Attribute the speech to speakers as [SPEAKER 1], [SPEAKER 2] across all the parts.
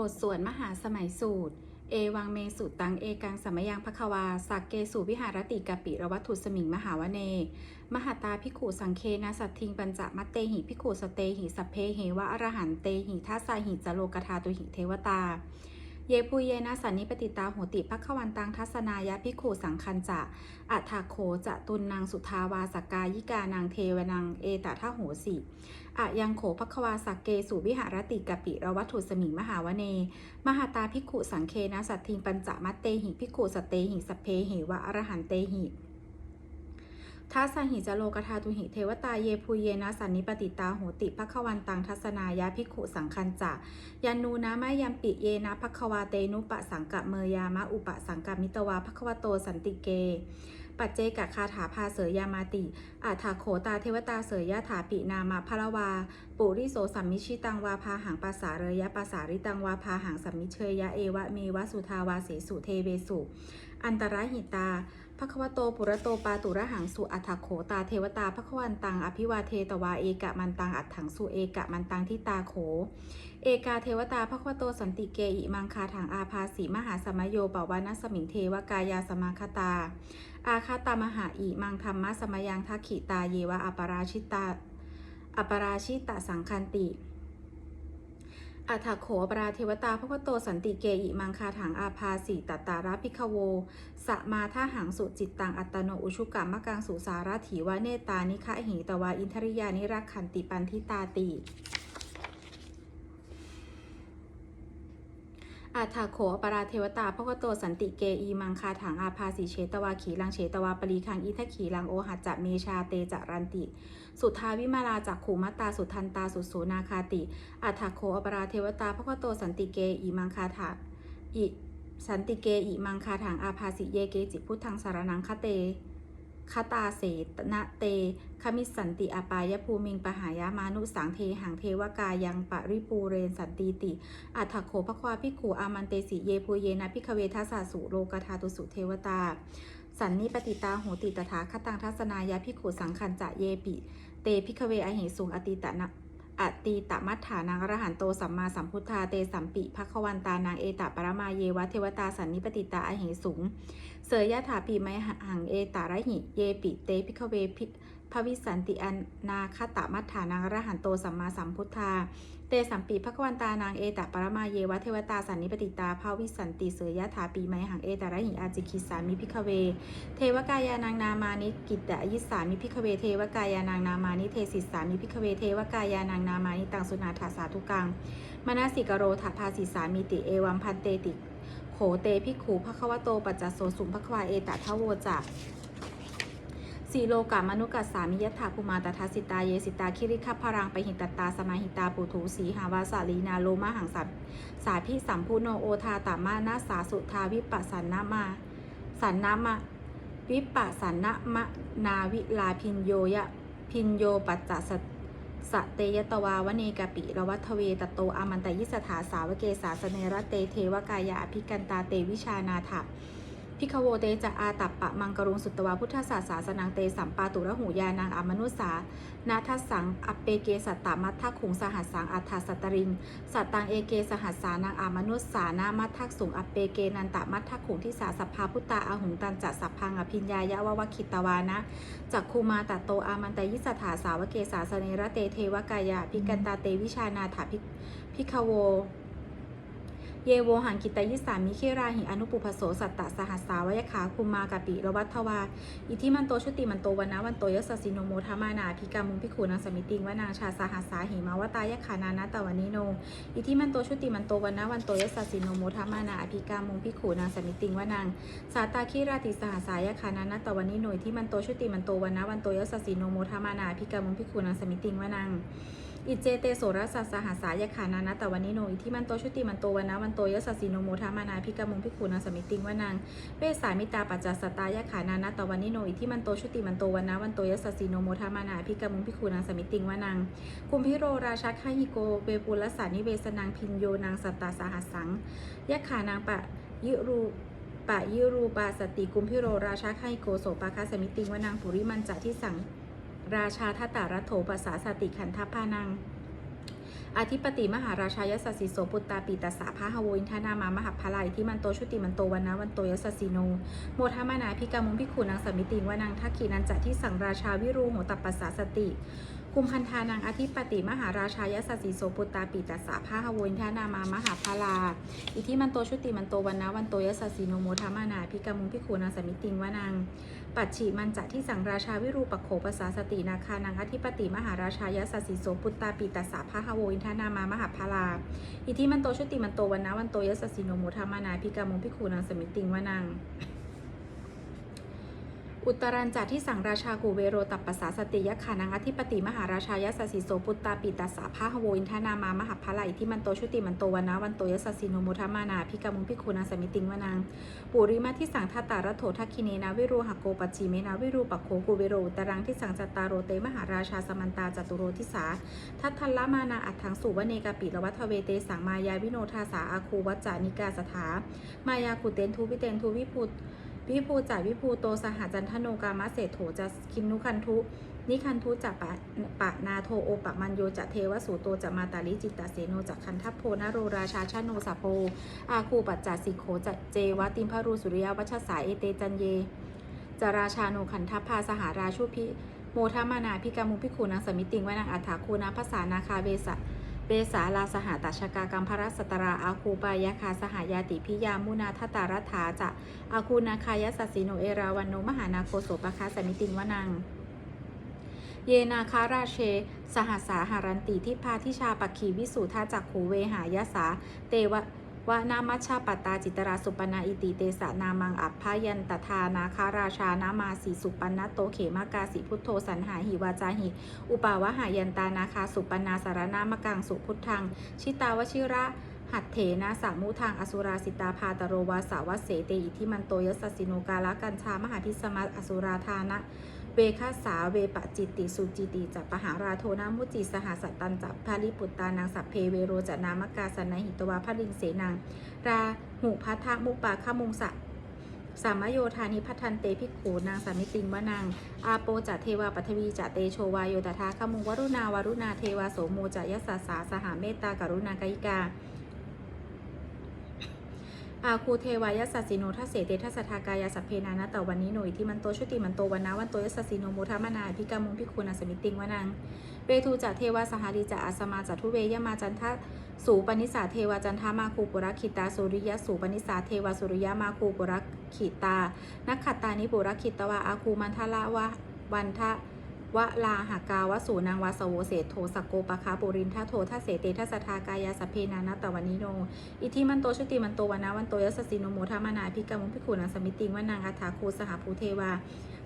[SPEAKER 1] บทสวดมหาสมัยสูตร เอวังเมสุตังเอกังสมยังพะควาสักเกสุวิหารติกาปิรวัตถุสมิงมหาวเน มหาตาพิขุสังเคนะสัตทิงปัญจมัตเตหิพิขุสเตหิสัพเพเหวะอรหันเตหิทัสสาหิจโลกธาตุหิเทวตา เยปุเยนะสันนิปติตาโหติพักวันตังทัศนายะพิกขุสังคันจะอัฏฐาโคจะตุนนางสุทาวาสกายิกานางเทวนางเอตทะโหสิอะยังโขพักควาสักเกสุวิหารติกปิรวัตถุสมิงมหาวเน มหาตาพิกขุสังเคนะสัตทิงปัญจมัตเตหิพิกขุสเตหิสพเพหิวะอรหันเตหิ ทัสสหิจโลกธาตุหิเทวตาเยภูเยนะสันนิปติตาโหติพักวันตังทัศนายะพิกขุสังคันจะยันนูนะมะยัมปิเยนะพักควาเตนุปะสังกะเมยามะอุปะสังกะมิตวาพักควโตสันติเก ปัจเจกะคาถาพาเสยยามาติอาถาโขตาเทวตาเสยยะถาปินามาพระวา ปุริโสสัมมิชิตังวาพาหังปาสาเรยะปาสาริตังวาพาหังสัมมิเชยยะเอวะเมวะสุทาวาเสสุเทเวสุ อันตรหิตาภควโตปุระโตปาตุระหังสุอัฏฐโขตาเทวตาภควันตังอภิวาเทตวาเอกะมันตังอัฏถังสุเอกะมันตังทิตาโข เอกาเทวตาภควโตสันติเกอิมังคาถังอาภาสีมหาสมโยปวานัสมิงเทวกายาสมาคตา อาคาตามหาอิมังธรรมะสมยังทักขิตาเยวะอปราชิตาอปราชิตะสังคันติอัฐโขปราเทวตาพระวโตสันติเกอิมังคาถังอาภาสีตตาราพิคโวสะมาท่าหังสุจิตตังอัตโนอุชุกรรมกังสุสารถีวะเนตานิคะหิตวาอินทริยานิรักขันติปันทิตาติ อาถาโขปราเทวตาพระวโตสันติเกอีมังคาถังอาภาสีเชตวาขีลังเชตวาปรีคังอิทขีลังโอหัจจะเมชาเตจรันติ สุทาวิมาลาจากขูมัตาสุทันตาสุโสนาคาติอัฏฐโคอปราเทวตาพระวโตสันติเกอีมังคาถาอิสันติเกอิมังคาถังอาภาสิเยเกจิพุทธังสารนังคเต คตาเสตนะเต คมิสันติอปายภูมิงปหายามานุสังเทหังเทวกายังปริปูเรนสันติติ อัถโขภควาพิขูอามันเตสิเยภูเยนะพิคเวทัสสาสุโลกธาตุสุเทวตา สันนิปติตาโหติตถาคตังทัศนายาพิขูสังคันจะเยปิ เตพิคเวอหิสุงอติตะนะ อตีตมัฏฐานังอรหันโตสัมมาสัมพุทธาเตสัมปิภควันตานางเอตปรมาเยวะเทวตาสันนิปติตาอหิสุงเสยยะถาปีไมหังเอตาระหิเยปิเตพิกเวพิ ภวิสันติอนนาคตะมัฏฐานังรหันโตสัมมาสัมพุทธา เตสัมปีภควันตานางเอตะปรมาเยวะเทวตาสันนิปติตาภาวิสันติเสยยะถาปีไมหังเอตระหิอาจิคิสามิพิกเว เทวกายานางนามานิกิตตะยิสามิพิกเว เทวกายานางนามานิเทศิสามิพิกเว เทวกายานางนามานิตังสุนาถาสาธุกัง มนาสิกโรถาภาสิสามิติเอวัมพันเตติโขเตพิขูภควโตปัจจโสสุภควาเอตทะโวจะ สีโลกามนุกัสสามิยถาภูมาตถาสิตา เยสิตา คิริคัพรังไปหิตตา สมาหิตาปุถุสีหาวาสาลีนาโลมาหังสัพสาพิสัมพุโนโอทาตามานาสาสุทาวิปัสสันนามา สันนามะ วิปัสสันนะมะนาวิลาพินโยยะพินโยปัจจสสเตยตวาวเนกปิระวัทเวตโตอามันตยิสถาสาวเกสาสเนระเตเทวกายาอภิกันตาเตวิชานาถ พิคโวเตจะอาตัปปะมังกรุงสุตวาพุทธศาสาสนังเตสัมปาตุระหูยานางอมนุสา นาทัสสังอปเปเกสัตตามัททขุงสหัสสังอัฏฐสัตตริง สัตตังเอเกสหัสสานางอามนุสสานามัททักสุงอปเปเกนันตมัททักขุงที่สาสัพพาพุตตาอาหุงตันจัสัพพังอภิญญายะวะวะคิตวานะจักคูมาตัดโตอามันตยิสถาสาวเกสาสเนระเตเทวกายาพิกันตาเตวิชานาถาพิพิคโว เยโวหังกิตยิสามิเคราหิอนุปุพโสสัตตสหัสสาวยขาคุมากะปิรวัตทวา อิทิมันโตชุติมันโตวันนะวันโตยสสิโนโมทามานาพิกามุงพิคูนางสมิติงวนางชาสหัสสาหิมาวตายขานานาตวันิโน อิทิมันโตชุติมันโตวันนะวันโตยสสิโนโมทามานาอภิกามุงพิขูนางสมิติงวนางสาตาคีราติสหัสสายขานานาตวันิโนอิทิมันโตชุติมันโตวันนะวันโตยสสิโนโมทามานาอภิกามุงพิขูนางสมิติงวนาง อิเจเตโสรสัสสหัสายขานานะตะวันนิโนอิทิมันโตชุติมันโตวันนะวันโตยสสสิโนโมทามานาพิกามุงพิคูนางสมิติงวานางเวสามิตาปัจจสตายขานานะตะวันนิโนอิทิมันโตชุติมันโตวันนะวันโตยสสสิโนโมทามานาพิกามุงพิคูนางสมิติงวานางคุมพิโรราชาคาฮิโกเวปุลสานิเวสนางพินโยนางสัตตาสหัสสังยะขานางปะยิรูปะยิรูปาสติกุมพิโรราชาคาฮิโกโสปาคาสมิติงวานางปุริมันจะที่สัง ราชาทัตตารัโถปัสสาสติขันทัพพานังอธิปติมหาราชายสสสิโสปุตตาปิตัสสะพะหโวินทนามามหาพลายที่มันโตชุติมันโตวันนะวันโตยสสสิโน โมทามานาพิกามุงพิขุนางสมิติงวานางทักขีนันจะที่สังราชาวิรูโหตัปัสสาสติคุมพันธานางอธิปติมหาราชายสสสิโสปุตตาปิตัสสะพะหโวินทนามามหาพลาอิทิมันโตชุติมันโตวันนะวันโตยสสสิโนโมทามานาพิกามุงพิขุนางสมิติงวานาง ปัจฉิมันจะที่สังราชาวิรูปโขปสาสตินาคานังอธิปติมหาราชายสสสิโสปุตตาปิตาสาพะหโวอินทานามามหาพลาอิทิมันโตชุติมันโตวันนะวันโตยสสสิโนโมทามานาพิกามุงพิขุนางสมิติงวานัง อุตรันจัดที่สังราชากูเวโรตัปปสาสติยขานังอธิปติมหาราชายสสสิโสปุตตาปิตัสสะพะหโวอินทนามามหาพลาอิที่มันโตชุติมันโตวันนะวันโตยสสสิโนโมทามานาพิกามุงพิคูนาสมิติงวานางปุริมาที่สังทัตตารโถทักคิเนนาวิรูหโกปัจิเมนาวิรูปโคกูเวโรตรังที่สังจัตตาโรเตมหาราชาสมันตาจตุโรทิสาทัทัลมานาอัตถังสุวเนกาปิละวัฏเวเตสังมายาวิโนทาสาอาคูวัจจานิกาสถามายาคุเตนทูวิเตนทูวิพุต วิภูจ่ายวิภูโตสหจันทโนกามะเศรษโถจะคินนุคันทุนิคันทุจะปะปะนาโทโอปะมันโยจะเทวสูโตจะมาตาลิจิตตเสโนจะคันทัพโพนโรราชาชาโนสัพโพอาคูปัจจาสิโขจะเจวติมพารูสุริยวัชสายเอเตจันเยจราชาโนขันทัพพาสหาราชุพิโมทามานาพิกามุพิคูนังสมิติงวานางอัฏฐาคูนาภาษานาคาเวสะ เบสาลาสหตัชกากรรมพรัสตราอาคูปายาคาสหายาติพิยามุนาทตารัฐาจะอาคูนาคายสัสิโนเอราวันโนมหานาโคโสปะคาสมิตินวนัง เยนาคาราเช สหัสสาหารันติทิพาทิชาปักขีวิสุทาจักขูเวหายสา เตวะ วะนามัชชาปตาจิตราสุปนาอิติเตสะนามังอัพพายันตทานาคาราชานามาสีสุปันนโตเขมากาสิพุทโธสันหาหิวาจาหิ อุปาวหายันตานาคาสุปนาสารนามกังสุพุทธัง ชิตาวชิระหัตเถนะสามุทางอสุราสิตาพาตโรวาสาวเสเตอิทิมันโตยสสสิโนกาลกัญชามหาทิสมาอสุราธานะ เวคาสาเวปะจิตติสุจิติจัปปหาราโทนามุจิสหสัตตันจับพาลิปุตตานางสัพเพเวโรจนามกาสนาหิตวาพลิงเสนางราหูพัทธมุปาขมุงสะสามโยธานิพัทันเตพิกขูนางสามิติงวานางอาโปจะเทวาปัทวีจะเตโชวาโยตถาขมุงวรุณาวรุณาเทวาโสโมจะยสสาสาสหาเมตตากรุณากายิกา อาคูเทวายสสสิโนทัสเสเตทัสสทากายาสัพเพนานะแต่วันนี้หน่ยที่มันโตชุติมันโตวันนะวันโตยสสสิโนโมทามนาพิกามุงพิคูนาสมิติงวานังเวทูจะเทวาสหาริจะอาสมาจัทุเวยมาจันทะสูปนิสาเทวาจันทามาคูปุรักขิตาสุริยะสูปนิสาเทวาสุริยะมาคูปุรักขิตานักขัตตานิปุรักขิตวาอาคูมันทละวะวันทะ วะลาหากาวสูนางวาสโวเศโทสโกปะคาปุรินทะโททัสเสเตทัสทากายาสเพนานะตะวันนิโน อิทิมันโตชุติมันโตวานะวันโตยสสสิโนโมทามานาพิกามุพิขุนังสมิติงวานางอัฏฐาคูสหภูเทวา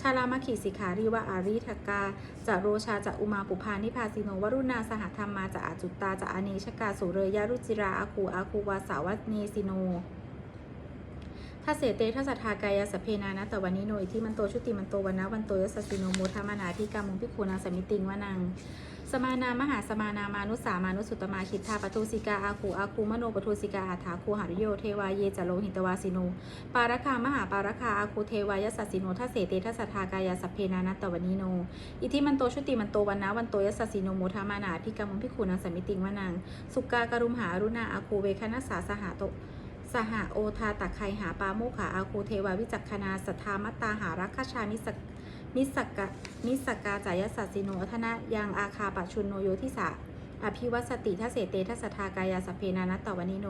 [SPEAKER 1] ชาลามขีสิขารีวะอารีทกาจะโรชาจะอุมาปุพานิพาสิโนวรุณาสหธรรมาจะอาจุตตาจะอเนชกาสุเรยารุจิราอาคูอาคูวาสาวเนสิโน ทัสเสเตทัสทากายาสพเพนานะต่วันนี้โนยที่มันโตชุติมันโตวันนะวันโตยสสสิโนโมทามานาพิกามุงพิคูนาสมิติงวานังสมานามหาสมานามานุสามานุสุตมาคิทาปทุสิกาอาคูอาคูมโนปทุสิกาอาถาคูหาริโยเทวาเยจโลหิตวาสิโนปาราคามหาปาราคาอาคูเทวายสัสสิโนทัสเสเตทัสทากายาสพเพนานะตวันนีโนอิทิมันโตชุติมันโตวันนะวันโตยสัสสิโนโมทามานาพิกามุงพิคูนังสมิติงวานังสุกากรุมหาอรุณาอาคูเวคณะสาสหาโต สหโอทาตักไคหาปาโมขาอาคูเทวาวิจักคณาสัทธามัตตาหารักขชานิสกนิสกะนิสกาจายสัสสิโนธนะยังอาคาปชุนโนโยทิสา อภิวัสติทัเสเตทัสสทากายาสเพนานัตตวันิโน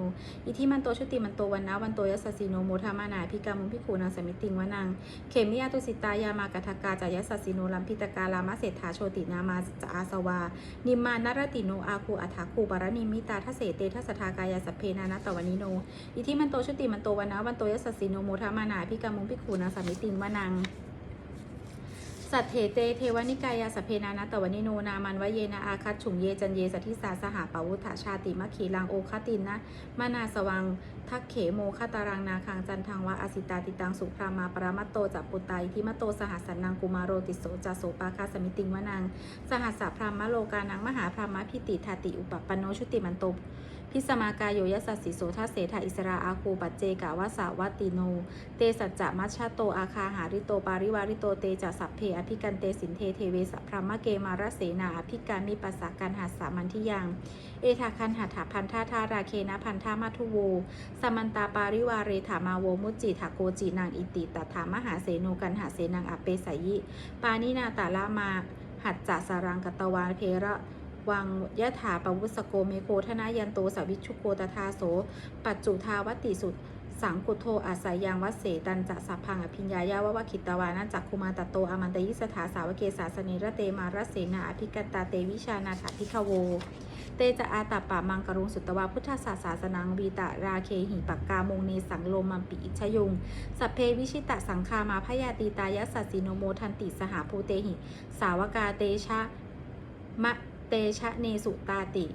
[SPEAKER 1] อิทิมันโตชุติมันโตวันนะวันโตยสสสิโนโมทามานาพิกามุพิคูนังสมิติงวนัง เขมิยาตุสิตายามากทากาจายสัสสิโนลัมพิตกาลามะเศรษฐาโชตินามาจอาสวา นิมานารติโนอาคูอัฐาคูปารณิมิตาทัเสเตทัสสทากายาสเพนานัตตวันิโน อิทิมันโตชุติมันโตวันนะวันโตยสัสสิโนโมทามานาพิกามุพิคูนังสมิติงวนัง สัตเถเตเทวนิกายาสพเพนานะตวนิโนนามันวเยนะอาคัตฉุงเยจันเยสัทธิสาสหาปวุฒชาติมะขีลังโอคตินนะมานาสวังทักเขโมคาตารังนาคังจันทังวะอสิตาติตังสุพรามาปรามัตโตจัปปุตตาอิทิมโตสหัสสันนังกุมารโรติโสจัสโสปาคาสมิติงวนัง สหัสสะพรามะโลกานังมหาพรามะพิติทาติอุปปปนโนชุติมันโต พิสมากายโยยสัสสิโสทัสเสถาอิสราอาคูปัจเจกาวาสาวติโน เตสัจจะมัชชะโตอาคาหาริโตปาริวาริโตเตจะสัพเพอภิกันเตสินเทเทเวสพรหมเกมารเสนาอภิการมิปัสสาการหัสสามันทิยัง เอทาคันหัตถพันธาธาราเคนะพันธามัทุโว สมันตาปาริวาเรถามาโวมุจจิถาโกจินางอิติตถามหาเสโนกันหาเสนังอเปสายิ ปานินาตาละมาหัดจะสารังกตวานเพระ วังยะถาปวุสโกเมโคธนายันโตสวิชุโกตทาโส ปัจจุทาวติสุดสังกุโทอาศัยยังวัเสตันจะสัพพังอภิญญายาววคิตวานันจักคุมาตโตอมันตยิสถาสาวเกสาสเนระเตมารเสนาอภิกันตาเตวิชานาถาพิคโว เตจะอาตาปามังกรุงสุตตวาพุทธศาสาสนังวีตะราเคหิปักกามงเนสังโลมัมปิอิชยุงสัพเพวิชิตะสังคามาพยาตีตายสัสสิโนโมทันติสหภูเตหิ สาวกาเตชะมะ เตชะเนสุตาติ